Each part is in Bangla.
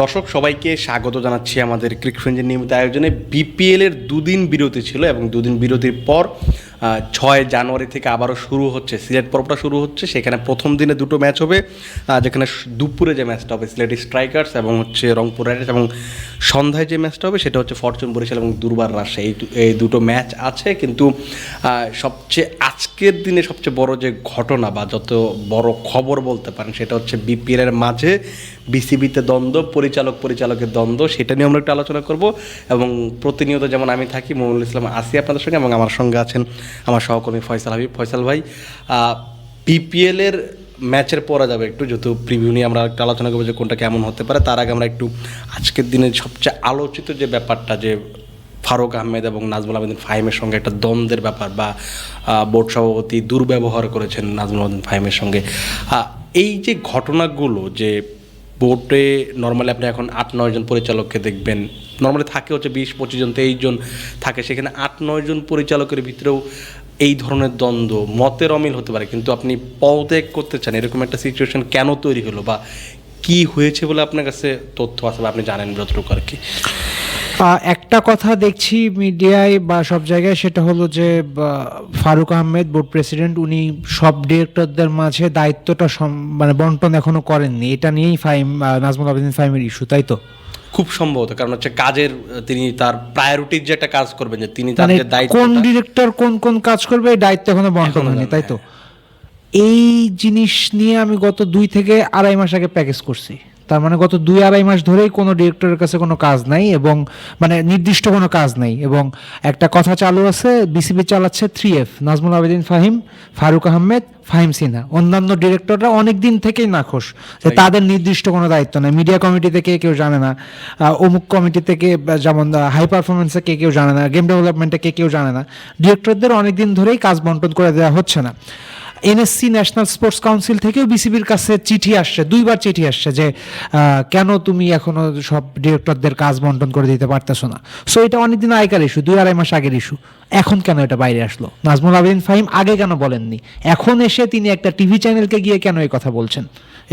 দর্শক, সবাইকে স্বাগত জানাচ্ছি আমাদের ক্রিকফ্রেঞ্জের নিয়মিত আয়োজনে। বিপিএলের দুদিন বিরতি ছিল এবং দুদিন বিরতির পর ছয় জানুয়ারি থেকে আবারও শুরু হচ্ছে, সিলেট পর্বটা শুরু হচ্ছে, সেখানে প্রথম দিনে দুটো ম্যাচ হবে যেখানে দুপুরে যে ম্যাচটা হবে, সিলেট স্ট্রাইকার্স এবং হচ্ছে রংপুর রাইডার্স এবং সন্ধ্যায় যে ম্যাচটা হবে, সেটা হচ্ছে ফরচুন, বরিশাল এবং দুর্বার রাজশাহী। এই এই দুটো ম্যাচ আছে, কিন্তু সবচেয়ে আজকের দিনে সবচেয়ে বড় যে ঘটনা বা যত বড় খবর বলতে পারেন, সেটা হচ্ছে বিপিএলের মাঝে বিসিবিতে দ্বন্দ্ব, পরিচালক পরিচালকের দ্বন্দ্ব, সেটা নিয়ে আমরা একটু আলোচনা করব এবং প্রতিনিয়ত যেমন আমি থাকি, মমিনুল ইসলাম, আসি আপনাদের সঙ্গে এবং আমার সঙ্গে আছেন আমার সহকর্মী ফয়সাল হাবিব। ফয়সাল ভাই বিপিএল এর ম্যাচের পরে যাবে একটু যেহেতু প্রিভিউ নিয়ে আমরা একটু আলোচনা করব যে কোনটা কেমন হতে পারে, তার আগে আমরা একটু আজকের দিনে সবচেয়ে আলোচিত যে ব্যাপারটা যে ফারুক আহমেদ এবং নাজমুল আবেদিন ফাহিমের সঙ্গে একটা দ্বন্দ্বের ব্যাপার বা বোর্ড সভাপতি দুর্ব্যবহার করেছেন নাজমুল আবেদিন ফাহিমের সঙ্গে। এই যে ঘটনাগুলো যে বোর্ডে নর্মালি আপনি এখন আট, নয় জন পরিচালককে দেখবেন নর্মালি থাকে হচ্ছে বিশ, পঁচিশ জন, তেইশ জন থাকে। সেখানে আট, নয় জন পরিচালকের ভিতরেও এই ধরনের দ্বন্দ্ব মতের অমিল হতে পারে। কিন্তু আপনি পদত্যাগ করতে চান, এরকম একটা সিচুয়েশন কেন তৈরি হলো বা কি হয়েছে বলে আপনার কাছে তথ্য আছে বা আপনি জানেন যতটুকু আর কি? একটা কথা দেখছি মিডিয়ায় বা সব জায়গায়, সেটা হলো যে ফারুক আহমেদ, বোর্ড প্রেসিডেন্ট, উনি সব ডিরেক্টরদের মাঝে দায়িত্বটা মানে বন্টন এখনও করেননি। এটা নিয়েই ফাইম নাজমুল আবেদিন ফাইমের ইস্যু তাই তো? খুব সম্ভবত কারণ হচ্ছে কাজের তিনি তার প্রায়োরিটির যে একটা কাজ করবেন যে তিনি তার মানে যে দায়িত্ব কোন ডিরেক্টর কোন কোন কাজ করবে এই দায়িত্ব এখনও বন্টন হয়নি তাই তো? এই জিনিস নিয়ে আমি গত দুই থেকে আড়াই মাস আগে প্যাকেজ করছি। তার মানে গত দুই আড়াই মাস ধরেই কোনো ডিরেক্টরের কাছে কোনো কাজ নাই এবং মানে নির্দিষ্ট কোনো কাজ নাই এবং একটা কথা চালু আছে বিসিবি চালাচ্ছে থ্রি এফ নাজমুল আবেদিন ফাহিম ফারুক আহমেদ ফাহিম সিনহা। অন্যান্য ডিরেক্টররা অনেক দিন থেকেই নাখোশ যে তাদের নির্দিষ্ট কোনো দায়িত্ব নেই। মিডিয়া কমিটি থেকে কেউ জানে না অমুক কমিটি থেকে যেমন হাই পারফরমেন্সে কে কেউ জানে না গেম ডেভেলপমেন্টে কে কেউ জানে না। ডিরেক্টরদের অনেক দিন ধরেই কাজ বন্টন করে দেওয়া হচ্ছে না। এনএসসি ন্যাশনাল স্পোর্টস কাউন্সিল থেকেও বিসিবির কাছে চিঠি আসছে, দুইবার চিঠি আসছে যে কেন তুমি এখনও সব ডিরেক্টরদের কাজ বন্টন করে দিতে পারতেছো না? সো এটা অনেকদিন আগেকার ইস্যু দুই আড়াই মাস আগের ইস্যু এখন কেন এটা বাইরে আসলো? নাজমুল আবেদিন ফাহিম আগে কেন বলেননি? এখন এসে তিনি একটা টিভি চ্যানেলকে গিয়ে কেন এই কথা বলছেন?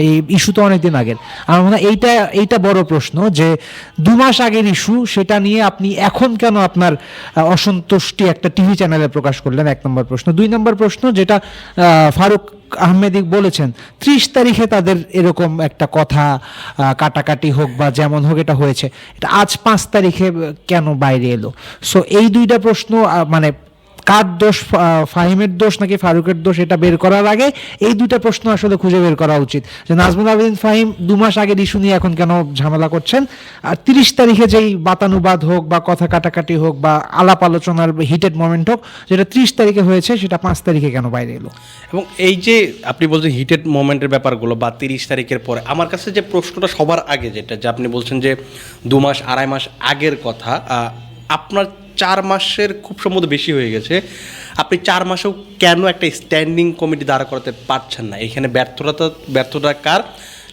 এই ইস্যু তো অনেকদিন আগের। আমার মনে হয় এইটা এইটা বড় প্রশ্ন যে দু মাস আগের ইস্যু, সেটা নিয়ে আপনি এখন কেন আপনার অসন্তুষ্টি একটা টিভি চ্যানেলে প্রকাশ করলেন, এক নম্বর প্রশ্ন। দুই নম্বর প্রশ্ন যেটা ফারুক আহমেদিক বলেছেন, ত্রিশ তারিখে তাদের এরকম একটা কথা কাটাকাটি হোক বা যেমন হোক এটা হয়েছে। এটা আজ পাঁচ তারিখে কেন বাইরে এলো? সো এই দুইটা প্রশ্ন মানে কার দোষ ফাহিমের দোষ নাকি ফারুকের দোষ এটা বের করার আগে এই দুইটা প্রশ্ন আসলে খুঁজে বের করা উচিত। যে নাজমুল আবেদিন ফাহিম দু মাস আগের ইস্যু নিয়ে এখন কেন ঝামেলা করছেন? আর তিরিশ তারিখে যেই বাতানুবাদ হোক বা কথা কাটাকাটি হোক বা আলাপ আলোচনার হিটেড মোমেন্ট হোক, যেটা ত্রিশ তারিখে হয়েছে, সেটা পাঁচ তারিখে কেন বাইরে এলো? এবং এই যে আপনি বলছেন হিটেড মোমেন্টের ব্যাপারগুলো বা তিরিশ তারিখের পরে, আমার কাছে যে প্রশ্নটা সবার আগে যেটা, যে আপনি বলছেন যে দু মাস, আড়াই মাস আগের কথা আপনার চার মাসের খুব সম্ভবত বেশি হয়ে গেছে। আপনি চার মাসেও কেন একটা স্ট্যান্ডিং কমিটি দাঁড়া করাতে পারছেন না? এখানে ব্যর্থতা ব্যর্থতা কার?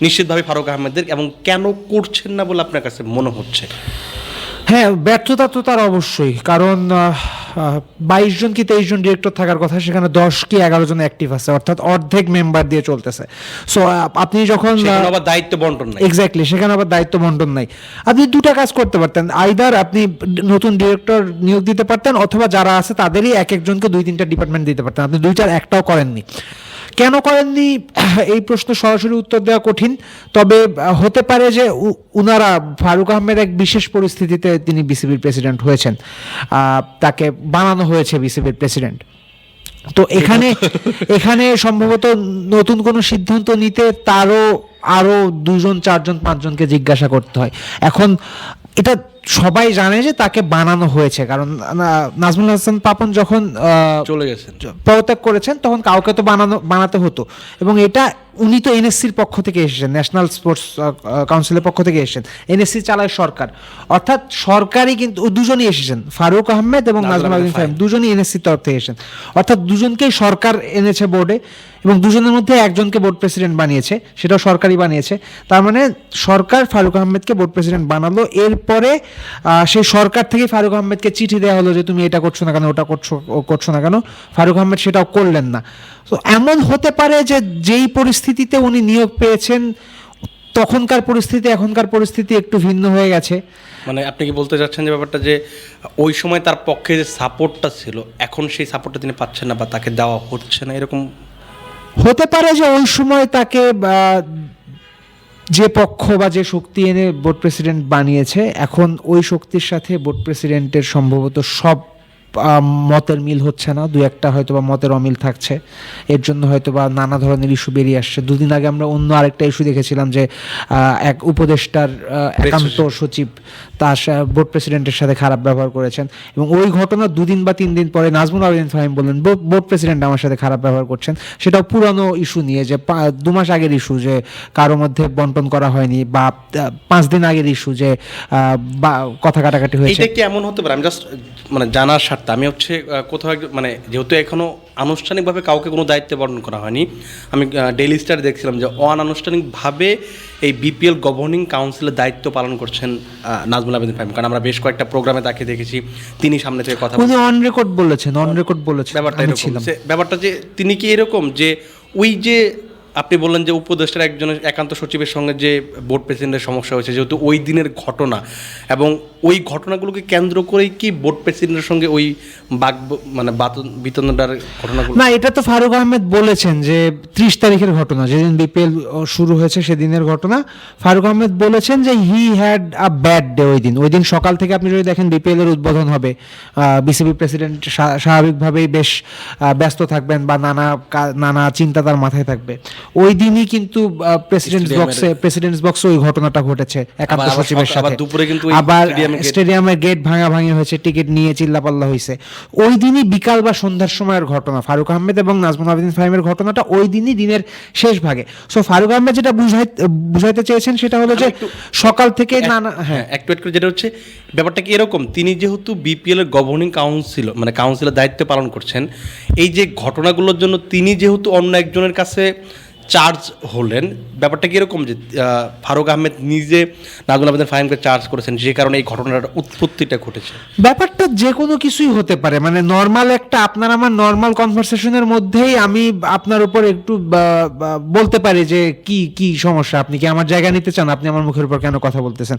নিশ্চিতভাবে ফারুক আহমেদের এবং কেন করছেন না বলে আপনার কাছে মনে হচ্ছে? হ্যাঁ ব্যর্থতা তো তার অবশ্যই। কারণ বাইশ জন কি তেইশ জন ডিরেক্টর থাকার কথা সেখানে দশ কি এগারো জন অ্যাক্টিভ আছে অর্থাৎ অর্ধেক মেম্বার দিয়ে চলতেছে। সো আপনি যখন সেখানে আবার দায়িত্ব বন্টন নাই। এক্স্যাক্টলি সেখানে আবার দায়িত্ব বন্টন নাই। আপনি দুটা কাজ করতে পারতেন আইদার আপনি নতুন ডিরেক্টর নিয়োগ দিতে পারতেন অথবা যারা আছে তাদেরই এক একজনকে দুই তিনটা ডিপার্টমেন্ট দিতে পারতেন। আপনি দুইটার একটাও করেননি। কেন করেননি? এই প্রশ্ন সরাসরি উত্তর দেওয়া কঠিন। তবে হতে পারে যে উনারা ফারুক আহমেদ এক বিশেষ পরিস্থিতিতে তিনি বিসিবির প্রেসিডেন্ট হয়েছেন। তাকে বানানো হয়েছে বিসিবির প্রেসিডেন্ট। তো এখানে এখানে সম্ভবত নতুন কোনো সিদ্ধান্ত নিতে তারও আরও দুজন চারজন পাঁচজনকে জিজ্ঞাসা করতে হয়। এখন এটা সবাই জানে যে তাকে বানানো হয়েছে। কারণ নাজমুল হাসান পাপন যখন চলে গেছেন। পদত্যাগ করেছেন তখন কাউকে তো বানানো বানাতে হতো। এবং এটা উনি তো এনএসসির পক্ষ থেকে এসেছেন ন্যাশনাল স্পোর্টস কাউন্সিলের পক্ষ থেকে এসেছেন। এনএসসি চালায় সরকার। অর্থাৎ সরকারই কিন্তু দুজনই এসেছেন ফারুক আহমেদ এবং নাজমুল আবেদিন ফাহিম দুজনই এনএসসির তরফ থেকে এসেছেন। অর্থাৎ দুজনকেই সরকার এনেছে বোর্ডে এবং দুজনের মধ্যে একজনকে বোর্ড প্রেসিডেন্ট বানিয়েছে সেটাও সরকারই বানিয়েছে। তার মানে সরকার ফারুক আহমেদকে বোর্ড প্রেসিডেন্ট বানালো। এরপরে সেই সরকার থেকে ফারুক আহমেদকে চিঠি দেওয়া হলো যে তুমি এটা করছ না কেন ওটা করছ করছ না কেন? ফারুক আহমেদ সেটাও করলেন না। তো এমন হতে পারে যে যেই পরিস্থিতিতে উনি নিয়োগ পেয়েছেন তখনকার পরিস্থিতি এখনকার পরিস্থিতি একটু ভিন্ন হয়ে গেছে। মানে আপনি কি বলতে চাচ্ছেন যে ব্যাপারটা যে ওই সময় তার পক্ষে যে সাপোর্টটা ছিল এখন সেই সাপোর্টটা তিনি পাচ্ছেন না বা তাকে দেওয়া হচ্ছে না এরকম? হতে পারে যে ওই সময় তাকে যে পক্ষ বা যে শক্তি এনে বোর্ড প্রেসিডেন্ট বানিয়েছে, এখন ওই শক্তির সাথে বোর্ড প্রেসিডেন্টের সম্ভবত সব মতের মিল হচ্ছে না। দু একটা হয়তো বা মতের অমিল থাকছে। এর জন্য হয়তো বা নানা ধরনের ইস্যু বেরিয়ে আসছে। দুদিন আগে আমরা অন্য আরেকটা ইস্যু দেখেছিলাম যে এক উপদেষ্টার একান্ত সচিব। তার বোর্ড প্রেসিডেন্টের সাথে খারাপ ব্যবহার করেছেন। এবং ওই ঘটনা দুদিন বা তিন দিন পরে নাজমুল আবেদিন ফাহিম বললেন "বোর্ড- প্রেসিডেন্ট আমার সাথে খারাপ ব্যবহার করছেন। সেটাও পুরানো ইস্যু নিয়ে যে দু মাস আগের ইস্যু যে কারও মধ্যে বন্টন করা হয়নি বা পাঁচ দিন আগের ইস্যু যে আহ, বা কথা কাটাকাটি হয়েছে। কি এমন হতে পারে? আমি জাস্ট মানে জানার স্বার্থে। আমি হচ্ছে কোথাও মানে যেহেতু এখনও আনুষ্ঠানিকভাবে কাউকে কোনো দায়িত্ব বর্ণন করা হয়নি আমি ডেলি স্টার দেখছিলাম যে অনানুষ্ঠানিকভাবে এই বিপিএল গভর্নিং কাউন্সিলের দায়িত্ব পালন করছেন নাজমুল আবেদিন ফাহিম। কারণ আমরা বেশ কয়েকটা প্রোগ্রামে তাকে দেখেছি তিনি সামনে থেকে কথা উনি অন রেকর্ড বলেছেন অন রেকর্ড বলেছেন ব্যাপারটা এরকম ব্যাপারটা যে তিনি কি এরকম যে ওই যে আপনি বললেন যে উপদেষ্টার একজনের একান্ত সচিবের সঙ্গে যে বোর্ড প্রেসিডেন্টের সমস্যা হয়েছে, যেহেতু ওই দিনের ঘটনা, এবং ওই ঘটনাগুলোকে কেন্দ্র করেই কি বোর্ড প্রেসিডেন্টের সঙ্গে ওই বাক মানে বাতন বিতন্ডার ঘটনাগুলো? না, এটা তো ফারুক আহমেদ বলেছেন যে ত্রিশ তারিখের ঘটনা, যেদিন বিপিএল শুরু হয়েছে সেদিনের ঘটনা। ফারুক আহমেদ বলেছেন যে he had a bad day ওই দিন। ওই দিন সকাল থেকে আপনি যদি দেখেন বিপিএল এর উদ্বোধন হবে বিসিবি প্রেসিডেন্ট স্বাভাবিকভাবেই বেশ ব্যস্ত থাকবেন বা নানা নানা চিন্তা তার মাথায় থাকবে। ওই দিনই কিন্তু প্রেসিডেন্ট Stadium-এর- বক্সে প্রেসিডেন্ট বক্সে ওই ঘটনাটা ঘটেছে একান্ত সচিবের সাথে। দুপুরে কিন্তু আবার স্টেডিয়ামের গেট ভাঙা ভাঙি হয়েছে টিকিট নিয়ে চিল্লাপাল্লা হয়েছে ওই দিনই বিকাল বা সন্ধ্যার সময়ের ঘটনা ফারুক আহমেদ এবং নাজমুল আবেদিন ফাহিমের ঘটনাটা ওই দিনই দিনের শেষ ভাগে। সো ফারুক আহমেদ যেটা বুঝাই বুঝাইতে চেয়েছেন সেটা হলো যে সকাল থেকে নানা হ্যাঁ। হ্যাঁ একটু একটু যেটা হচ্ছে ব্যাপারটা কি এরকম? তিনি যেহেতু বিপিএল এর গভর্নিং কাউন্সিল মানে কাউন্সিলের দায়িত্ব পালন করছেন এই যে ঘটনাগুলোর জন্য তিনি যেহেতু অন্য একজনের কাছে চার্জ হলেন। ব্যাপারটা কি এরকম যে ফারুক আহমেদ নিজে নাজুল আহমেদের ফাহিমকে চার্জ করেছেন যে কারণে এই ঘটনার উৎপত্তিটা ঘটেছে। ব্যাপারটা যে কোনো কিছুই হতে পারে। মানে নর্মাল একটা আপনার আমার নর্মাল কনভারসেশনের মধ্যেই আমি আপনার উপর একটু বলতে পারি যে কি কি সমস্যা? আপনি কি আমার জায়গা নিতে চান? আপনি আমার মুখের উপর কেন কথা বলতেছেন?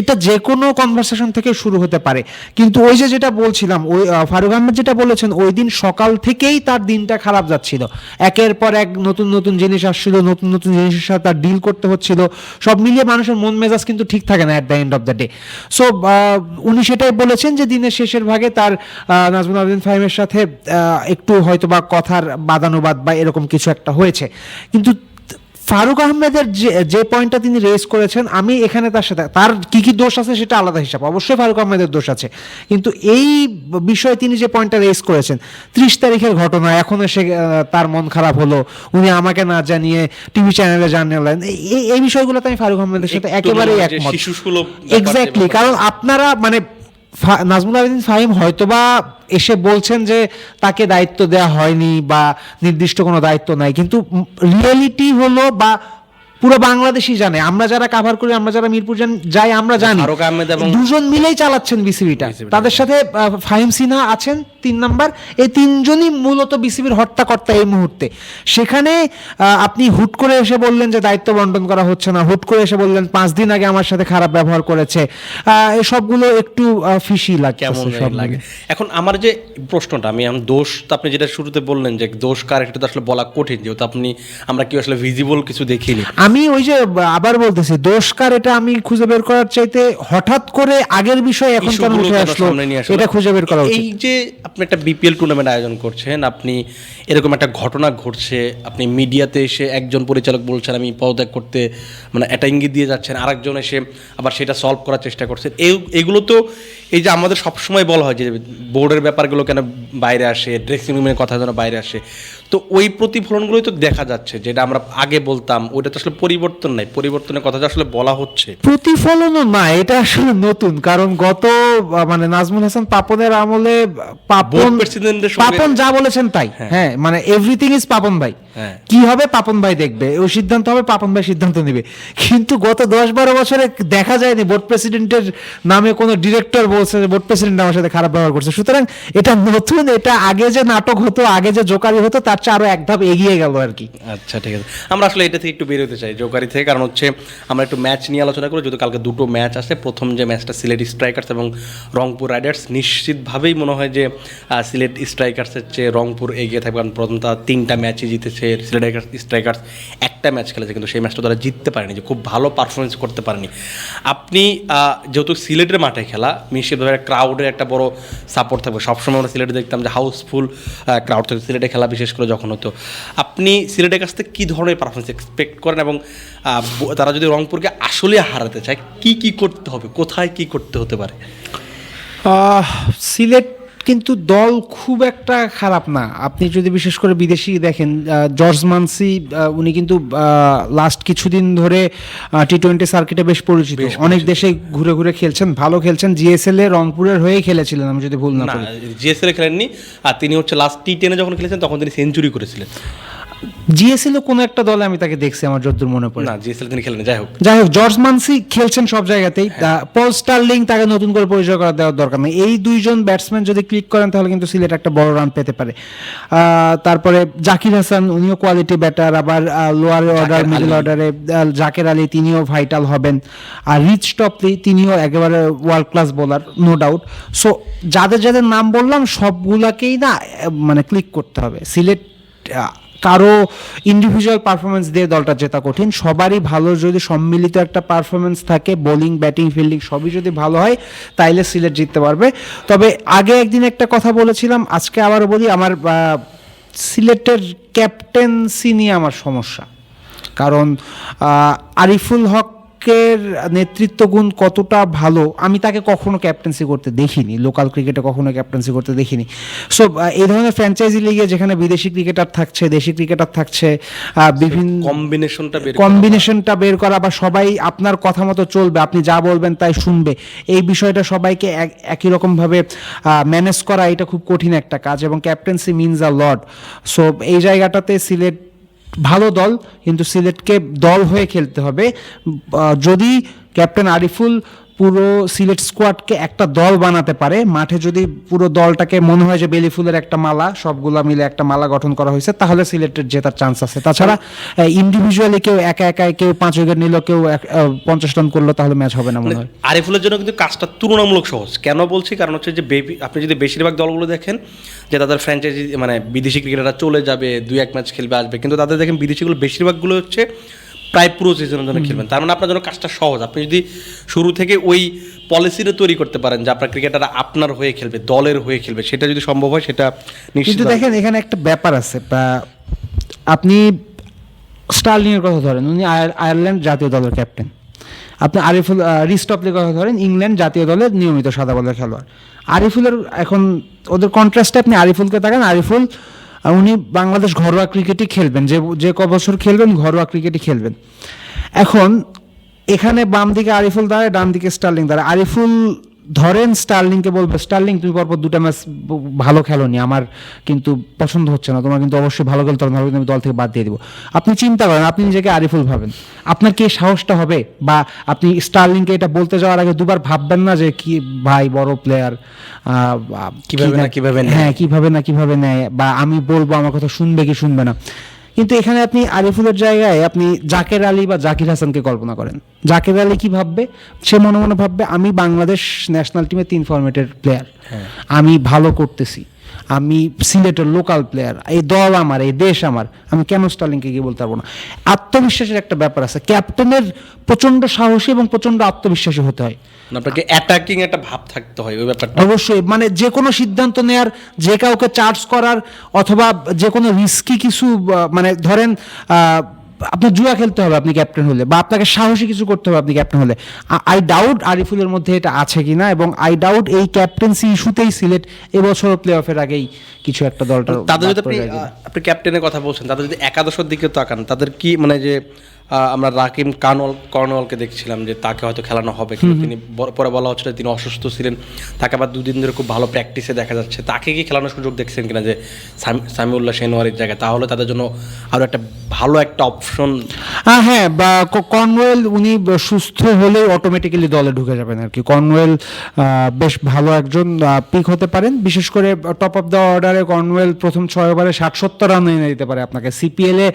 এটা যে কোনো কনভারসেশন থেকে শুরু হতে পারে। কিন্তু ওই যে যেটা বলছিলাম, ওই ফারুক আহমেদ যেটা বলেছেন, ওই দিন সকাল থেকেই তার দিনটা খারাপ যাচ্ছিল। একের পর এক নতুন নতুন জিনিস আসছিল, নতুন নতুন জিনিসের সাথে তার ডিল করতে হচ্ছিল, সব মিলিয়ে মানুষের মন মেজাজ কিন্তু ঠিক থাকে না at the end of the day so উনি সেটাই বলেছেন যে দিনের শেষের ভাগে তার নাজমুল আবেদিন ফাহিমের সাথে একটু হয়তো বা কথার বাদানুবাদ বা এরকম কিছু একটা হয়েছে। কিন্তু ফারুক আহমেদের যে যে পয়েন্টটা তিনি রেজ করেছেন আমি এখানে তার সাথে তার কি কি দোষ আছে সেটা আলাদা হিসাব। অবশ্যই ফারুক আহমেদের দোষ আছে। কিন্তু এই বিষয়ে তিনি যে পয়েন্টটা রেজ করেছেন ত্রিশ তারিখের ঘটনা এখন এসে তার মন খারাপ হলো উনি আমাকে না জানিয়ে টিভি চ্যানেলে জানালেন এই এই বিষয়গুলোতে আমি ফারুক আহমেদের সাথে একেবারেই একমত। এক্স্যাক্টলি কারণ আপনারা মানে নাজমুল আবেদিন ফাহিম হয়তোবা এসে বলছেন যে তাকে দায়িত্ব দেওয়া হয়নি বা নির্দিষ্ট কোনো দায়িত্ব নাই, কিন্তু রিয়েলিটি হলো বা পুরো বাংলাদেশই জানে। আমরা যারা কাভার করি আমরা যারা মিরপুর যাই আমরা জানি। দুজন মিলেই চালাচ্ছেন বিসিবিটা। তাদের সাথে ফাহিম সিনহা আছেন তিন নাম্বার। এই তিনজনই মূলত বিসিবির হর্তাকর্তা এই মুহূর্তে। সেখানে আপনি হুট করে এসে বললেন যে দায়িত্ব বন্টন করা হচ্ছে না। হুট করে এসে বললেন পাঁচ দিন আগে আমার সাথে খারাপ ব্যবহার করেছে। আহ, এই সবগুলো একটু ফিসি লাগে কেমন লাগে? এখন আমার যে প্রশ্নটা আমি দোষ আপনি যেটা শুরুতে বললেন যে দোষ কার এটা আসলে বলা কঠিন। যেহেতু আপনি আমরা কি আসলে ভিজিবল কিছু দেখিনি। আমি ওই যে আবার বলতেছি দোষকার এটা আমি খুঁজে বের করার চাইতে হঠাৎ করে আগের বিষয় এখন কেন উঠে আসলো? এটা খুঁজে বের করা এই যে আপনি একটা বিপিএল টুর্নামেন্ট আয়োজন করছেন আপনি এরকম একটা ঘটনা ঘটছে আপনি মিডিয়াতে এসে একজন পরিচালক বলছেন আমি পদত্যাগ করতে মানে একটা ইঙ্গিত দিয়ে যাচ্ছেন। আরেকজন এসে আবার সেটা সলভ করার চেষ্টা করছেন। এই এগুলো তো এই যে আমাদের সবসময় বলা হয় যে বোর্ডের ব্যাপারগুলো কেন বাইরে আসে ড্রেসিং রুমের কথা যেন বাইরে আসে। তো ওই প্রতিফলনগুলোই তো দেখা যাচ্ছে যেটা আমরা আগে বলতাম ওইটা তো আসলে পরিবর্তন নাই পরিবর্তনের কথা যে আসলে বলা হচ্ছে। প্রতিফলনও না এটা আসলে নতুন কারণ গত মানে নাজমুল হাসান পাপনের আমলে পাপন প্রেসিডেন্টের পাপন যা বলেছেন তাই হ্যাঁ। মানে এভরিথিং ইজ পাপন ভাই। হ্যাঁ। কি হবে পাপন ভাই দেখবে ওই সিদ্ধান্ত হবে পাপন ভাই সিদ্ধান্ত নেবে। কিন্তু গত দশ বারো বছরে দেখা যায়নি বোর্ড প্রেসিডেন্টের নামে কোনো ডিরেক্টর বলছে যে বোর্ড প্রেসিডেন্ট আমার সাথে খারাপ ব্যবহার করছে। সুতরাং এটা নতুন এটা আগে যে নাটক হতো আগে যে জোকারি হতো তার তার আরও এক ধাপ এগিয়ে গেল আর কি। আচ্ছা ঠিক আছে। আমরা আসলে এটা থেকে একটু বেরোতে চাই, জোকারি থেকে। কারণ হচ্ছে আমরা একটু ম্যাচ নিয়ে আলোচনা করি যদি কালকে দুটো ম্যাচ আসে প্রথম যে ম্যাচটা সিলেট স্ট্রাইকার্স এবং রংপুর রাইডার্স, নিশ্চিতভাবেই মনে হয় যে সিলেট স্ট্রাইকার্সের চেয়ে রংপুর এগিয়ে থাকবে। কারণ প্রথম তারা তিনটা ম্যাচই জিতেছে, সিলেট স্ট্রাইকার্স একটা ম্যাচ খেলেছে, কিন্তু সেই ম্যাচটা তারা জিততে পারেনি, যে খুব ভালো পারফরমেন্স করতে পারেনি। আপনি যেহেতু সিলেটের মাঠে খেলা, নিশ্চিতভাবে ক্রাউডের একটা বড় সাপোর্ট থাকবে। সবসময় আমরা সিলেটে দেখতাম যে হাউসফুল ক্রাউড থাকে, সিলেটে খেলা বিশেষ করে যখন হতো। আপনি সিলেটের কাছ থেকে কী ধরনের পারফরমেন্স এক্সপেক্ট করেন এবং তারা যদি রংপুরকে আসলে হারাতে চায়, কি কি করতে হবে? কোথায় কি করতে হতে পারে? সিলেট কিন্তু দল খুব একটা খারাপ না। আপনি যদি বিশেষ করে বিদেশি দেখেন জর্জ মানসি উনি কিন্তু লাস্ট কিছুদিন ধরে টি টোয়েন্টি সার্কিটে বেশ পরিচিত। অনেক দেশে ঘুরে ঘুরে খেলছেন ভালো খেলছেন। জিএসএল এ রংপুরের হয়ে খেলেছিলেন আমি যদি ভুল না জিএসএল এ খেলেননি। আর তিনি হচ্ছে লাস্ট টি টেনে যখন খেলেছেন তখন তিনি সেঞ্চুরি করেছিলেন। জিএসএল কোনো একটা দলে আমি তাকে দেখছি আমার যতদূর মনে পড়ে। না জিএসএল তিনি খেলেন যাই হোক। যাই হোক জর্জ মানসি খেলছেন সব জায়গাতেই। পল স্টার্লিং তাকে নতুন করে পরিচয় করা দেওয়ার দরকার নেই। এই দুইজন ব্যাটসম্যান যদি ক্লিক করেন তাহলে কিন্তু সিলেট একটা বড় রান পেতে পারে। তারপরে জাকির হাসান উনিও কোয়ালিটি ব্যাটার আবার লোয়ার অর্ডার মিডল অর্ডারে জাকের আলী তিনিও ভাইটাল হবেন। আর রিচ টপলি তিনিও একেবারে world class bowler no doubt so যাদের যাদের নাম বললাম সবগুলাকেই না মানে ক্লিক করতে হবে। সিলেট কারও ইন্ডিভিজুয়াল পারফরমেন্স দিয়ে দলটা জেতা কঠিন। সবারই ভালো যদি সম্মিলিত একটা পারফরমেন্স থাকে বোলিং ব্যাটিং ফিল্ডিং সবই যদি ভালো হয়, তাইলে সিলেট জিততে পারবে। তবে আগে একদিন একটা কথা বলেছিলাম, আজকে আবারও বলি, আমার সিলেটের ক্যাপ্টেন্সি নিয়ে আমার সমস্যা। কারণ আরিফুল আরিফুল হকের নেতৃত্ব গুণ কতটা ভালো আমি তাকে কখনো ক্যাপ্টেন্সি করতে দেখিনি লোকাল ক্রিকেটে কখনো ক্যাপ্টেন্সি করতে দেখিনি। সো এই ধরনের ফ্র্যাঞ্চাইজি লিগে যেখানে বিদেশি ক্রিকেটার থাকছে দেশি ক্রিকেটার থাকছে বিভিন্ন কম্বিনেশনটা বের কম্বিনেশনটা বের করা বা সবাই আপনার কথা মতো চলবে আপনি যা বলবেন তাই শুনবে। এই বিষয়টা সবাইকে এক- একই রকমভাবে ম্যানেজ করা এটা খুব কঠিন একটা কাজ এবং captaincy means a lot so এই জায়গাটাতে সিলেট ভালো দল কিন্তু সিলেটকে দল হয়ে খেলতে হবে। যদি ক্যাপ্টেন আরিফুল পুরো সিলেট স্কোয়াডকে একটা দল বানাতে পারে। মাঠে যদি পুরো দলটাকে মনে হয় যে বেলি ফুলের একটা মালা সবগুলা মিলে একটা মালা গঠন করা হয়েছে তাহলে সিলেটের জেতার চান্স আছে। তাছাড়া ইন্ডিভিজুয়ালি কেউ একা একা কেউ পাঁচ উইকেট নিল কেউ পঞ্চাশ রান করল তাহলে ম্যাচ হবে না মনে হয়। আরিফুলের জন্য কিন্তু কাজটা তুলনামূলক সহজ। কেন বলছি? কারণ হচ্ছে যে বেবি আপনি যদি বেশিরভাগ দলগুলো দেখেন যে তাদের ফ্র্যাঞ্চাইজি মানে বিদেশি ক্রিকেটাররা চলে যাবে দুই এক ম্যাচ খেলবে আসবে কিন্তু তাদের দেখেন বিদেশিগুলো বেশিরভাগগুলো হচ্ছে প্রায় পুরো সিজনের জন্য খেলবেন। তার মানে আপনার জন্য কাজটা সহজ। আপনি যদি শুরু থেকে ওই পলিসিটা তৈরি করতে পারেন যে আপনার ক্রিকেটাররা আপনার হয়ে খেলবে দলের হয়ে খেলবে সেটা যদি সম্ভব হয় সেটা নিশ্চিত কিন্তু দেখেন এখানে একটা ব্যাপার আছে আপনি স্টার্লিংয়ের কথা ধরেন উনি আয়ার- আয়ারল্যান্ড জাতীয় দলের ক্যাপ্টেন আপনি আরিফুল রিস্টপলির কথা ধরেন ইংল্যান্ড জাতীয় দলের নিয়মিত সাদা বলের খেলোয়াড়। আরিফুলের এখন ওদের কন্ট্রাস্টে আপনি আরিফুলকে তাকান আরিফুল উনি বাংলাদেশ ঘরোয়া ক্রিকেটই খেলবেন। যে যে ক বছর খেলবেন, ঘরোয়া ক্রিকেটই খেলবেন। এখন, এখানে বাম দিকে আরিফুল দাঁড়ায় ডান দিকে স্টার্লিং দাঁড়ায়। আরিফুল ধরেন স্টার্লিংকে বলবে স্টার্লিং তুমি পরপর দুটা ম্যাচ ভালো খেলোনি আমার কিন্তু পছন্দ হচ্ছে না তোমার কিন্তু অবশ্যই ভালো খেলতে হবে আমি দল থেকে বাদ দিয়ে দিব। আপনি চিন্তা করেন আপনি নিজেকে আরিফুল ভাবেন। আপনার কি সাহসটা হবে? বা আপনি স্টার্লিংকে এটা বলতে যাওয়ার আগে দুবার ভাববেন না যে কি ভাই বড় প্লেয়ার কীভাবে না কীভাবে হ্যাঁ কীভাবে না কীভাবে নেয়? বা আমি বলব আমার কথা শুনবে কি শুনবে না? কিন্তু এখানে আপনি আরিফুলের জায়গায় আপনি জাকের আলী বা জাকির হাসানকে কল্পনা করেন। জাকের আলী কি ভাববে? সে মনে মনে ভাববে আমি বাংলাদেশ ন্যাশনাল টিমে তিন ফরম্যাটের প্লেয়ার আমি ভালো করতেছি। আমি সিলেটের লোকাল প্লেয়ার এই দল আমার এই দেশ আমার আমি কেন স্টার্লিংকে গিয়ে বলতে পারব না। আত্মবিশ্বাসের একটা ব্যাপার আছে। ক্যাপ্টেনের প্রচণ্ড সাহসী এবং প্রচণ্ড আত্মবিশ্বাসী হতে হয়। আপনাকে অ্যাটাকিং একটা ভাব থাকতে হয় ওই ব্যাপারটা। অবশ্যই মানে যে কোনো সিদ্ধান্ত নেয়ার যে কাউকে চার্জ করার অথবা যে কোনো রিস্কি কিছু মানে ধরেন আহ, আপনার জুয়া খেলতে হবে আপনি ক্যাপ্টেন হলে বা আপনাকে সাহসী কিছু করতে হবে আপনি ক্যাপ্টেন হলে। আই ডাউট আরিফুলের মধ্যে এটা আছে কি না এবং আই ডাউট এই ক্যাপ্টেন্সি ইস্যুতেই সিলেট এবছর প্লে অফের আগেই কিছু একটা দলটা তাদের যদি আপনি আপনি ক্যাপ্টেনের কথা বলছেন তাদের যদি একাদশের দিকে তাকান তাদের কি মানে যে আমরা রাকিম কানওয়াল কর্নওয়ালকে দেখছিলাম যে তাকে হয়তো খেলানো হবে কিন্তু তিনি পরে বলা হচ্ছিল তিনি অসুস্থ ছিলেন। তাকে আবার দুদিন ধরে খুব ভালো প্র্যাকটিসে দেখা যাচ্ছে। তাকে কি খেলানোর সুযোগ দেখছেন কিনা যে সামিউল্লাহ শেনওয়ারির জায়গায়? তাহলে তাদের জন্য আরও একটা ভালো একটা অপশন হ্যাঁ বা কর্নওয়েল উনি সুস্থ হলে অটোমেটিক্যালি দলে ঢুকে যাবেন আর কি। কর্নওয়েল বেশ ভালো একজন পিক হতে পারেন। বিশেষ করে টপ অফ দ্য অর্ডারে কর্নওয়েল প্রথম ছয় ওভারে ষাট সত্তর রান এনে দিতে পারে আপনাকে। সিপিএল এ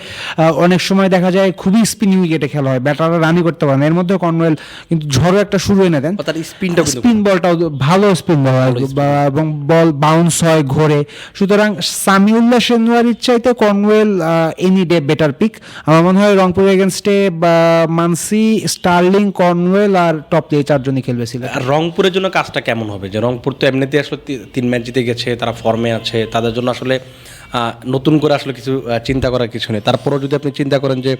অনেক সময় দেখা যায় খুবই স্পিন উইকেটে খেলা হয়। ব্যাটাররা রানই করতে পারেন এর মধ্যে কর্নওয়েল কিন্তু ঝড়ো একটা শুরু এনে দেন। তার স্পিনটা স্পিন বলটাও ভালো স্পিন বল এবং বল বাউন্স হয় ঘোরে। সুতরাং সামিউল্লাহ সেনওয়ারির চাইতে Cornwall any day better pick আমার মনে হয় রংপুর এগেনস্টে বা মানসি স্টার্লিং কর্নওয়েল আর টপ দিয়ে চারজনই খেলবে আর রংপুরের জন্য কাজটা কেমন হবে? যে রংপুর তো এমনিতে আসলে তিন ম্যাচ জিতে গেছে তারা ফর্মে আছে তাদের জন্য আসলে নতুন করে আসলে কিছু চিন্তা করার কিছু নেই। তারপরেও যদি আপনি চিন্তা করেন যে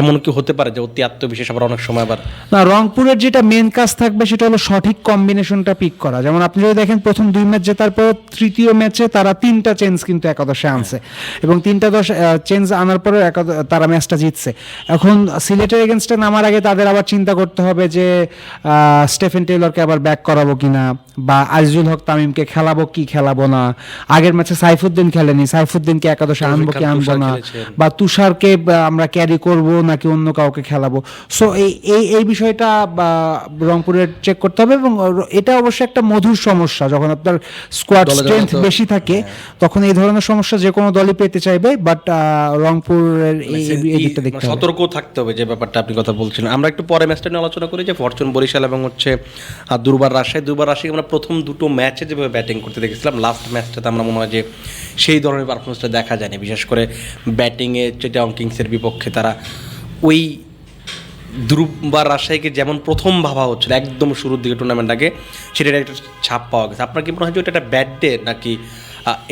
এমন কি হতে পারে যে অতি আত্মবিশ্বাস আবার অনেক সময় আবার না রংপুরের যেটা মেন কাজ থাকবে সেটা হলো সঠিক কম্বিনেশনটা পিক করা। যেমন আপনি যদি দেখেন প্রথম দুই ম্যাচ জেতার পর তৃতীয় ম্যাচে তারা তিনটা চেঞ্জ কিন্তু একাদশে আনছে। এবং তিনটা দশ চেঞ্জ আনার পরে তারা ম্যাচটা জিতছে। এখন সিলেটের এগেনস্টে নামার আগে তাদের আবার চিন্তা করতে হবে যে স্টেফেন টেলরকে আবার ব্যাক করাবো কিনা বা আজিজুল হক তামিমকে খেলাবো কি খেলাবো না। আগের ম্যাচে সাইফুদ্দিন খেলেনি সাইফুদ্দিনকে একাদশে আনব কি আনব না। বা তুষারকে আমরা ক্যারি করব নাকি অন্য কাউকে খেলাবো। সো এই এই এই বিষয়টা রংপুরের চেক করতে হবে এবং এটা অবশ্যই একটা মধুর সমস্যা। যখন আপনার স্কোয়াড স্ট্রেংথ বেশি থাকে তখন এই ধরনের সমস্যা যে কোনো দলই পেতে চাইবে বাট রংপুরের এই এই- দিকটা দেখতে মানে হবে। সতর্ক থাকতে হবে যে ব্যাপারটা আপনি কথা বলছেন আমরা একটু পরে ম্যাচটা নিয়ে আলোচনা করি যে ফরচুন বরিশাল এবং হচ্ছে দুর্বার রাজশাহী। দুর্বার রাজশাহী আমরা প্রথম দুটো ম্যাচে যেভাবে ব্যাটিং করতে দেখেছিলাম লাস্ট ম্যাচটাতে আমরা মনে হয় যে সেই ধরনের পারফরমেন্সটা দেখা যায়নি। বিশেষ করে ব্যাটিংয়ে চিটাং কিংসের বিপক্ষে তারা ওই দুর্বার রাজশাহীকে যেমন প্রথম ভাবা হচ্ছিল, একদম শুরুর দিকে টুর্নামেন্টটাকে সেটার একটা ছাপ পাওয়া গেছে। আপনার কি মনে হয় যে ওটা একটা ব্যাড ডে নাকি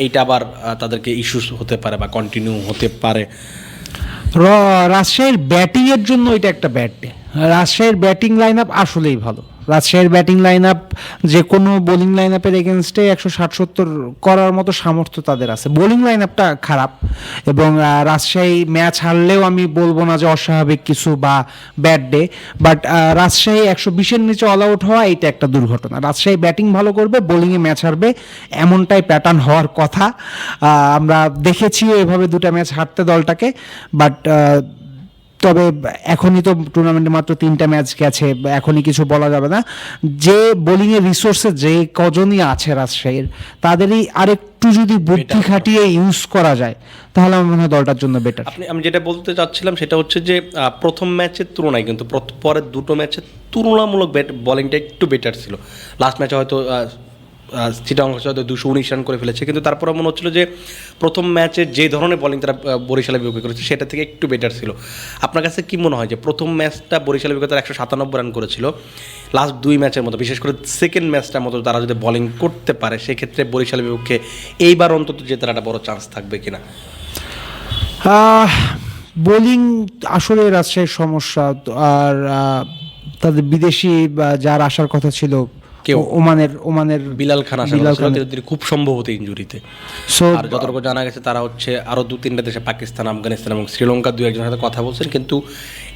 এইটা আবার তাদেরকে ইস্যুস হতে পারে বা কন্টিনিউ হতে পারে? রাজশাহীর ব্যাটিংয়ের জন্য এটা একটা ব্যাড ডে রাজশাহীর ব্যাটিং লাইন আপ আসলেই ভালো। রাজশাহীর ব্যাটিং লাইন আপ যে কোনো বোলিং লাইন আপের এগেনস্টে একশো ষাট সত্তর করার মতো সামর্থ্য তাদের আছে। বোলিং লাইন আপটা খারাপ এবং রাজশাহী ম্যাচ হারলেও আমি বলব না যে অস্বাভাবিক কিছু বা ব্যাড ডে বাট রাজশাহী একশো বিশের নিচে অল আউট হওয়া এটা একটা দুর্ঘটনা। রাজশাহী ব্যাটিং ভালো করবে বোলিংয়ে ম্যাচ হারবে, এমনটাই প্যাটার্ন হওয়ার কথা। আমরা দেখেছি এভাবে দুটা ম্যাচ হারতে দলটাকে বাট তবে এখনই তো টুর্নামেন্টে মাত্র তিনটা ম্যাচ গেছে এখনই কিছু বলা যাবে না। যে বোলিংয়ের রিসোর্সে যে কজনই আছে রাজশাহীর তাদেরই আরেকটু যদি বুদ্ধি খাটিয়ে ইউজ করা যায় তাহলে আমার মনে হয় দলটার জন্য বেটার আপনি আমি যেটা বলতে চাচ্ছিলাম সেটা হচ্ছে যে প্রথম ম্যাচের তুলনায় কিন্তু পরের দুটো ম্যাচের তুলনামূলক ব্যাট বলিংটা একটু বেটার ছিল। লাস্ট ম্যাচে হয়তো চিটাং হয়তো দুশো উনিশ রান করে ফেলেছে। কিন্তু তারপরে মনে হচ্ছিল যে প্রথম ম্যাচে যে ধরনের বলিং তারা বরিশালে বিপক্ষে করেছে, সেটা থেকে একটু বেটার ছিল। আপনার কাছে কি মনে হয় যে প্রথম ম্যাচটা বরিশালের বিপক্ষে তারা একশো সাতানব্বই রান করেছিল লাস্ট দুই ম্যাচের মতো, বিশেষ করে সেকেন্ড ম্যাচটার মতো তারা যদি বলিং করতে পারে, সেক্ষেত্রে বরিশালের বিপক্ষে এইবার অন্তত জেতার একটা বড় চান্স থাকবে কিনা? বোলিং আসলে রাজশাহীর সমস্যা, আর তাদের বিদেশি যার আসার কথা ছিল কেউ? ওমানের ওমানের বিলাল খান বিলাল খান। খুব সম্ভবত ইনজুরিতে সো আর যতটুকু জানা গেছে তারা হচ্ছে আরও দু তিনটা দেশে পাকিস্তান আফগানিস্তান এবং শ্রীলঙ্কার দু একজনের সাথে কথা বলছেন কিন্তু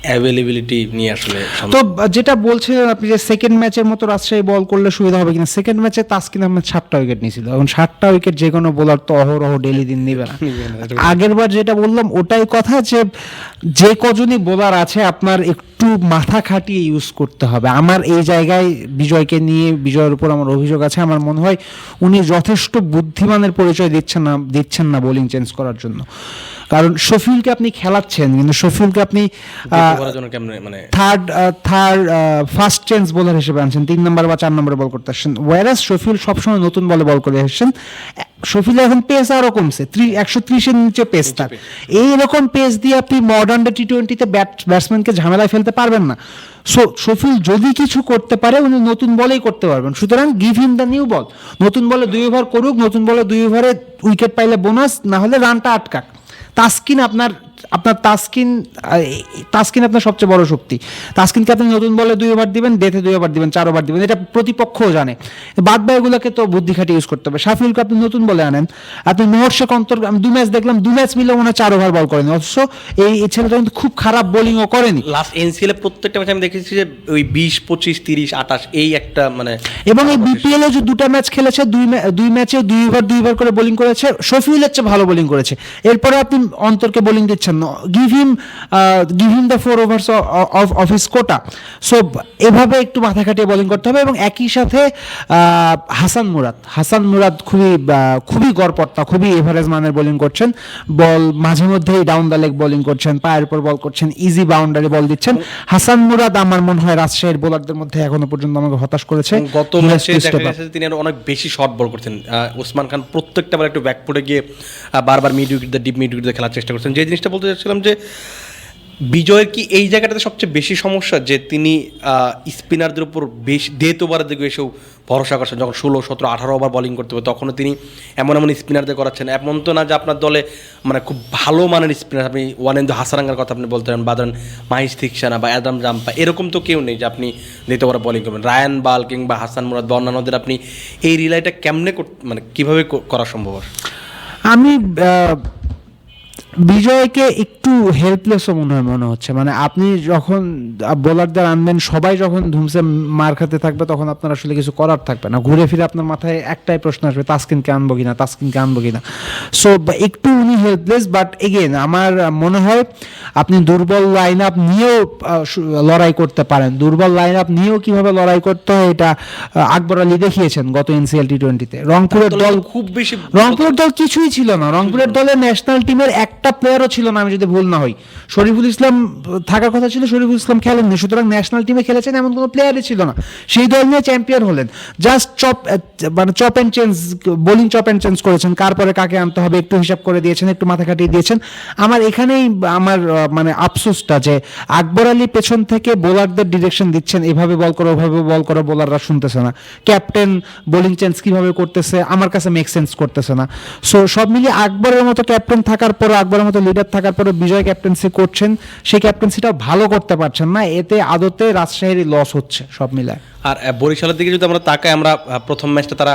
অ্যাভেলেবিলিটি নিয়ে আসলে তো যেটা বলছিলেন আপনি যে সেকেন্ড ম্যাচের মতো রাজশাহী বল করলে সুবিধা হবে কিনা? সেকেন্ড ম্যাচে তাসকিন আহমেদ সাতটা উইকেট নিয়েছিল। এখন সাতটা উইকেট যে কোনো বোলার তো অহরহ ডেলি দিন নিবে না। আগের বার যেটা বললাম ওটাই কথা যে যে কজনই বোলার আছে আপনার একটু মাথা খাটিয়ে ইউজ করতে হবে। আমার এই জায়গায় বিজয়কে নিয়ে বিজয়ের উপর আমার অভিযোগ আছে আমার মনে হয় উনি যথেষ্ট বুদ্ধিমানের পরিচয় দিচ্ছেন না দিচ্ছেন না বোলিং চেঞ্জ করার জন্য। কারণ শফিউলকে আপনি খেলাচ্ছেন কিন্তু শফিউলকে আপনি third third first change bowler হিসেবে আনছেন। তিন নম্বর বা চার নম্বরে বল করতে আসছেন। ওয়ারাস শফিউল সবসময় নতুন বলে বল করে এসেছেন। শফিল এখন পেস আরও কমছে। একশো ত্রিশের নিচে পেস তার। এইরকম পেস দিয়ে আপনি মডার্ন টি টোয়েন্টিতে ব্যাটসম্যানকে ঝামেলায় ফেলতে পারবেন না। সো শফিল যদি কিছু করতে পারে উনি নতুন বলেই করতে পারবেন। সুতরাং give him the new ball নতুন বলে দুই ওভার করুক নতুন বলে দুই ওভারে উইকেট পাইলে বোনাস না হলে রানটা আটকাক। তাস্কিন আপনার আপনার তাস্কিন তাস্কিন আপনার সবচেয়ে বড় শক্তি। তাসকিনকে আপনি নতুন বলে দুই ওভার দিবেন ডেথে দুই ওভার দিবেন চার ওভার দিবেন এটা প্রতিপক্ষও জানে। বাদ বাকিগুলোকে তো বুদ্ধি খাটি ইউজ করতে হবে। শাফিউলকে আপনি নতুন বলে আনেন। আপনি মোহর শেখ অন্তর আমি দু ম্যাচ দেখলাম দু ম্যাচ মিলে মনে হয় চার ওভার বল করেন। অথচ এই ছেলেটা কিন্তু খুব খারাপ বোলিংও করেনি। লাস্ট এনসিএল এ প্রত্যেকটা ম্যাচ আমি দেখেছি যে ওই বিশ পঁচিশ তিরিশ আঠাশ এই একটা মানে এবং এই বিপিএল এ যে দুটো ম্যাচ খেলেছে দুই দুই ম্যাচে দুই ওভার দুই ওভার করে বোলিং করেছে শফিউলের চেয়ে ভালো বোলিং করেছে। এরপরে আপনি অন্তরকে বোলিং দিচ্ছেন give him give him the four overs of of his quota so এভাবে একটু মাথা খাটিয়ে বোলিং করতে হবে এবং একই সাথে হাসান মুরাদ হাসান মুরাদ খুবই আহ, খুবই গড়পড়তা খুবই এভারেজ মানের বোলিং করছেন। বল মাঝে মধ্যেই ডাউন দ্য লেগ বোলিং করছেন পায়ের উপর বল করছেন ইজি বাউন্ডারি বল দিচ্ছেন। হাসান মুরাদ আমার মনে হয় রাজশাহীর বোলারদের মধ্যে এখনও পর্যন্ত আমাকে হতাশ করেছে। গত ম্যাচে দেখা গেছে তিনি আরও অনেক বেশি শর্ট বল করছেন। ওসমান খান প্রত্যেকটা বার একটু ব্যাকফুটে গিয়ে বারবার mid wicket deep mid wicket খেলার চেষ্টা করছেন। যে জিনিসটা বলতে চাচ্ছিলাম যে বিজয়ের কি এই জায়গাটাতে সবচেয়ে বেশি সমস্যা যে তিনি স্পিনারদের উপর বেশি ডেথ ওভারের দিকে এসেও ভরসা করছেন। যখন ষোলো, সতেরো, আঠারো ওভার বোলিং করতে হবে, তখনও তিনি এমন এমন স্পিনারদের করাচ্ছেন। এমন তো না যে আপনার দলে মানে খুব ভালো মানের স্পিনার, আপনি ওয়ানেন্দু হাসারাঙ্গার কথা আপনি বলতে পারেন, বা ধরেন মাহিস থিকসানা বা অ্যাডাম জাম্পা এরকম তো কেউ নেই যে আপনি ডেথ ওভার বোলিং করবেন। রায়ান বাল কিংবা হাসান মুরাদ বা অন্যান্যদের আপনি এই রিলাইটা কেমনে মানে কীভাবে করা সম্ভব? আমি বিজয়কে একটু হেল্পলেসও মনে হয় মনে হচ্ছে। মানে আপনি যখন বোলারদের আনবেন সবাই যখন ধুমসে মার খাতে থাকবে তখন আপনার আসলে কিছু করার থাকবে না। ঘুরে ফিরে আপনার মাথায় একটাই প্রশ্ন আসবে তাসকিনকে আনব কিনা তাসকিনকে আনব কিনা। সো একটু উনি হেল্পলেস বাট এগেন আমার মনে হয় আপনি দুর্বল লাইন আপ নিয়েও লড়াই করতে পারেন। দুর্বল লাইন আপ নিয়েও কীভাবে লড়াই করতে হয় এটা আকবর আলী দেখিয়েছেন গত এনসিএল টি টোয়েন্টিতে রংপুরের দল খুব বেশি রংপুরের দল কিছুই ছিল না। রংপুরের দলে ন্যাশনাল টিমের একটা প্লেয়ারও ছিল না, আমি যদি ভুল না হই। শরীফুল ইসলাম থাকার কথা ছিল, শরীফুল ইসলাম খেলেননি। সুতরাং ন্যাশনাল টিমে খেলেছেন এমন কোনো প্লেয়ারই ছিল না। সেই দল নিয়ে চ্যাম্পিয়ন হলেন। জাস্ট চপ মানে chop and change bowling chop and change করেছেন। কার পরে কাকে আনতে হবে একটু হিসাব করে দিয়েছেন, একটু মাথা কাটিয়ে দিয়েছেন। আমার এখানেই আমার মানে আফসোসটা যে আকবর আলী পেছন থেকে বোলারদের ডিরেকশন দিচ্ছেন। এভাবে বল করো, ওভাবে বল করো বোলাররা শুনতেছে না। ক্যাপ্টেন বোলিং চেঞ্জ কীভাবে করতেছে? আমার কাছে মেক সেন্স করতেছে না। সো সব মিলিয়ে আকবরের মতো ক্যাপ্টেন থাকার পর আকবরের মতো লিডার থাকার পরে বিজয় ক্যাপ্টেন্সি করছেন, সেই ক্যাপ্টেন্সিটাও ভালো করতে পারছেন না, এতে আদতে রাজশাহীর লস হচ্ছে, সব মিলায়। আর বরিশালের দিকে যদি আমরা তাকাই, আমরা প্রথম ম্যাচটা তারা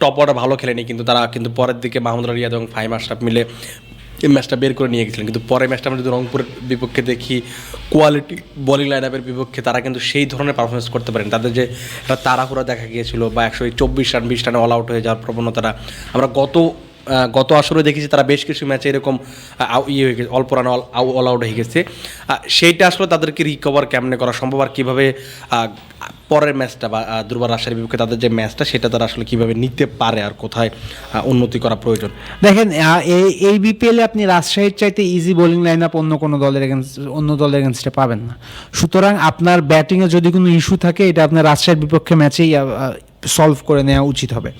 টপ অর্ডার ভালো খেলেনি, কিন্তু তারা কিন্তু পরের দিকে মাহমুদ রিয়াদ এবং ফাইম আশরাফ মিলে এই ম্যাচটা বের করে নিয়ে গেছিলেন। কিন্তু পরের ম্যাচটা আমরা যদি রংপুরের বিপক্ষে দেখি কোয়ালিটি বলিং লাইন আপের বিপক্ষে তারা কিন্তু সেই ধরনের পারফরমেন্স করতে পারেন। তাদের যে তাড়াহুড়া দেখা গিয়েছিল বা একশো চব্বিশ রান বিশ রানে অল আউট হয়ে যাওয়ার প্রবণতাটা, আমরা গত গত আসরে দেখেছি তারা বেশ কিছু ম্যাচে এরকম ইয়ে হয়ে গেছে অল্প রান অল আউট হয়ে গেছে। সেইটা আসলে তাদেরকে রিকভার কেমনে করা সম্ভব আর কীভাবে পরের ম্যাচটা বা দুর্বার রাজশাহীর বিপক্ষে তাদের যে ম্যাচটা সেটা তারা আসলে কীভাবে নিতে পারে আর কোথায় উন্নতি করা প্রয়োজন। দেখেন এই বিপিএল আপনি রাজশাহীর চাইতে ইজি বোলিং লাইন আপ অন্য কোনো দলের against- অন্য দলের এগেনস্টে পাবেন না। সুতরাং আপনার ব্যাটিংয়ে যদি কোনো ইস্যু থাকে, এটা আপনার রাজশাহীর বিপক্ষে ম্যাচেই সলভ করে নেওয়া উচিত হবে।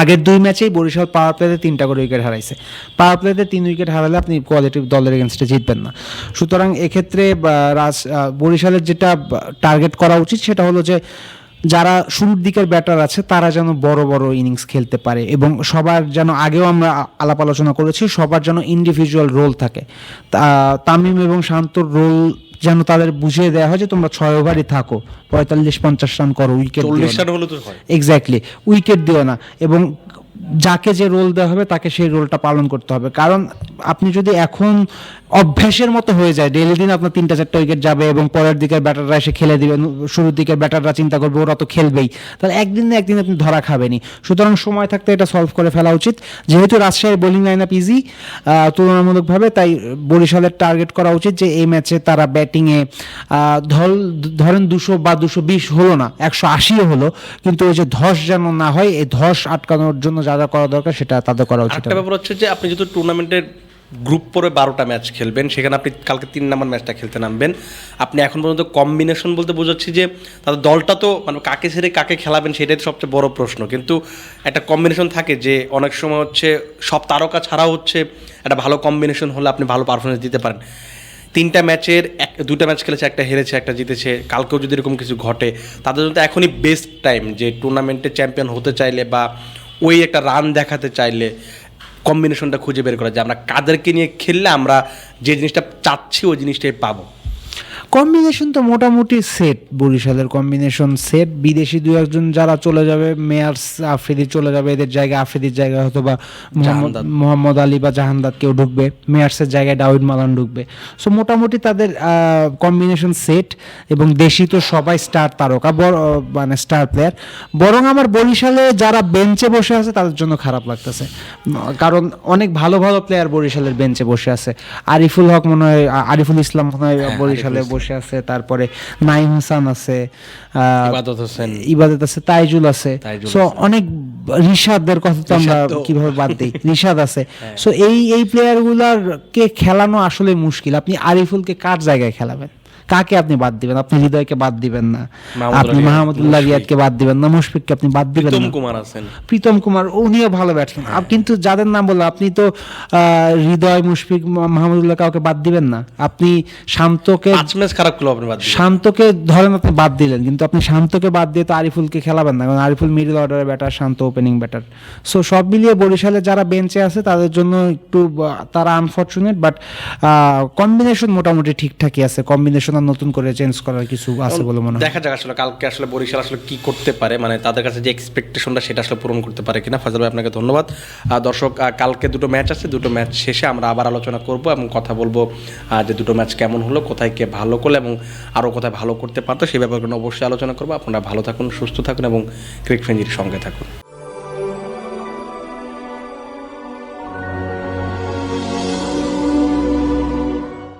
আগের দুই ম্যাচেই বরিশাল পাওয়ার প্লেতে তিনটা করে উইকেট হারাইছে। পাওয়ার প্লেতে তিন উইকেট হারালে আপনি কোয়ালিটি দলের এগেনস্টে জিতবেন না। সুতরাং এক্ষেত্রে রাজ বরিশালের যেটা টার্গেট করা উচিত সেটা হলো যে, যারা শুরুর দিকের ব্যাটার আছে, তারা যেন বড় বড় ইনিংস খেলতে পারে এবং সবার যেন আগেও আমরা আলাপ আলোচনা করেছি, সবার যেন ইন্ডিভিজুয়াল রোল থাকে। তামিম এবং শান্তর রোল যেন তাদের বুঝিয়ে দেওয়া হয় যে তোমরা ছয় ওভারই থাকো। পঁয়তাল্লিশ পঞ্চাশ রান করো উইকেট এক্স্যাক্টলি উইকেট দিও না। এবং যাকে যে রোল দেওয়া হবে তাকে সেই রোলটা পালন করতে হবে। কারণ আপনি যদি এখন অভ্যাসের মতো হয়ে যায়। ডেলি দিন আপনার তিনটা চারটা উইকেট যাবে এবং পরের দিকের ব্যাটাররা এসে খেলে দিবেন শুরুর দিকের ব্যাটাররা চিন্তা করবে ওরা তো খেলবেই। তাহলে একদিন না একদিন আপনি ধরা খাবেনি সুতরাং সময় থাকতে এটা সলভ করে ফেলা উচিত। যেহেতু রাজশাহীর বোলিং লাইন আপ ইজি তুলনামূলকভাবে তাই বরিশালের টার্গেট করা উচিত যে এই ম্যাচে তারা ব্যাটিংয়ে ধল ধরেন দুশো বা দুশো বিশ হলো না একশো আশিও হলো কিন্তু ওই যে ধস যেন না হয় এই ধস আটকানোর জন্য যা যা করা দরকার সেটা তাদের করা উচিত ব্যাপার হচ্ছে যে আপনি যেহেতু টুর্নামেন্টের গ্রুপ পরে বারোটা ম্যাচ খেলবেন। সেখানে আপনি কালকে তিন নাম্বার ম্যাচটা খেলতে নামবেন। আপনি এখন পর্যন্ত কম্বিনেশন বলতে বোঝাচ্ছি যে, তাদের দলটা তো মানে কাকে ছেড়ে কাকে খেলাবেন সেটাই সবচেয়ে বড় প্রশ্ন। কিন্তু একটা কম্বিনেশন থাকে যে, অনেক সময় হচ্ছে সব তারকা ছাড়াও হচ্ছে একটা ভালো কম্বিনেশন হলে আপনি ভালো পারফরমেন্স দিতে পারেন। তিনটা ম্যাচের এক দুটা ম্যাচ খেলেছে, একটা হেরেছে, একটা জিতেছে। কালকেও যদি এরকম কিছু ঘটে, তাদের জন্য এখনই বেস্ট টাইম যে টুর্নামেন্টে চ্যাম্পিয়ন হতে চাইলে বা ওই একটা রান দেখাতে চাইলে কম্বিনেশনটা খুঁজে বের করা যায় আমরা কাদেরকে নিয়ে খেললে আমরা যে জিনিসটা চাচ্ছি, ওই জিনিসটাই পাবো। কম্বিনেশন তো মোটামুটি সেট বরিশালের কম্বিনেশন সেট বিদেশি দু একজন যারা চলে যাবে মেয়ার্স আফ্রিদি চলে যাবে এদের জায়গায় আফ্রিদির জায়গায় হয়তো বা মোহাম্মদ আলী বা জাহানদাদ কেউ ঢুকবে মেয়ার্সের জায়গায় ডাউদ মালান ঢুকবে। সো মোটামুটি তাদের কম্বিনেশন সেট এবং দেশি তো সবাই স্টার তারকা বড় মানে স্টার প্লেয়ার বরং আমার বরিশালে যারা বেঞ্চে বসে আছে তাদের জন্য খারাপ লাগতেছে। কারণ অনেক ভালো ভালো প্লেয়ার বরিশালের বেঞ্চে বসে আছে। আরিফুল হক মনে হয় আরিফুল ইসলাম মনে হয় হ্যাঁ, বরিশালে আরিফুল বসে আছে তারপরে নাইম হাসান আছে ইবাদত হোসেন। ইবাদত আছে তাইজুল আছে। সো অনেক রিশাদদের কথা তো আমরা কীভাবে বাদ দিই? রিশাদ আছে। সো এই এই প্লেয়ার কে খেলানো আসলে মুশকিল। আপনি আরিফুলকে কার জায়গায় খেলাবেন? কাকে আপনি বাদ দিবেন? আপনি হৃদয়কে বাদ দিবেন না। আপনি মাহমুদুল্লাহ রিয়াদকে বাদ দিবেন না মুশফিককে আপনি বাদ দিবেন প্রীতম না। কুমার আছেন। প্রীতম কুমার উনিও ভালো ব্যাটসম্যান কিন্তু যাদের নাম বললাম আপনি তো হৃদয় মুশফিক মাহমুদুল্লাহ কাউকে বাদ দিবেন না। আপনি শান্তকে খারাপ করল আপনি বাদ। শান্তকে ধরেন আপনি বাদ দিলেন কিন্তু আপনি শান্তকে বাদ দিয়ে তো আরিফুলকে খেলাবেন না কারণ আরিফুল মিডল অর্ডারের batter Shanto opening batter so সব মিলিয়ে বরিশালে যারা বেঞ্চে আছে তাদের জন্য একটু তারা আনফর্চুনেট বাট কম্বিনেশন মোটামুটি ঠিকঠাকই আছে। কম্বিনেশন আর নতুন করে চেঞ্জ করার কিছু আছে বলে মনে হয়? দেখা যাক আসলে কালকে আসলে বরিশাল আসলে কি করতে পারে। মানে তাদের কাছে যে এক্সপেকটেশনটা সেটা আসলে পূরণ করতে পারে কিনা ফাজল ভাই আপনাকে ধন্যবাদ। আর দর্শক কালকে দুটো ম্যাচ আছে দুটো ম্যাচ শেষে আমরা আবার আলোচনা করব এবং কথা বলব যে দুটো ম্যাচ কেমন হলো কোথায় কে ভালো করল এবং আরও কোথায় ভালো করতে পারতো সেই ব্যাপারগুলো অবশ্যই আলোচনা করব। আপনারা ভালো থাকুন সুস্থ থাকুন এবং ক্রিক ফ্রেঞ্জির সঙ্গে থাকুন।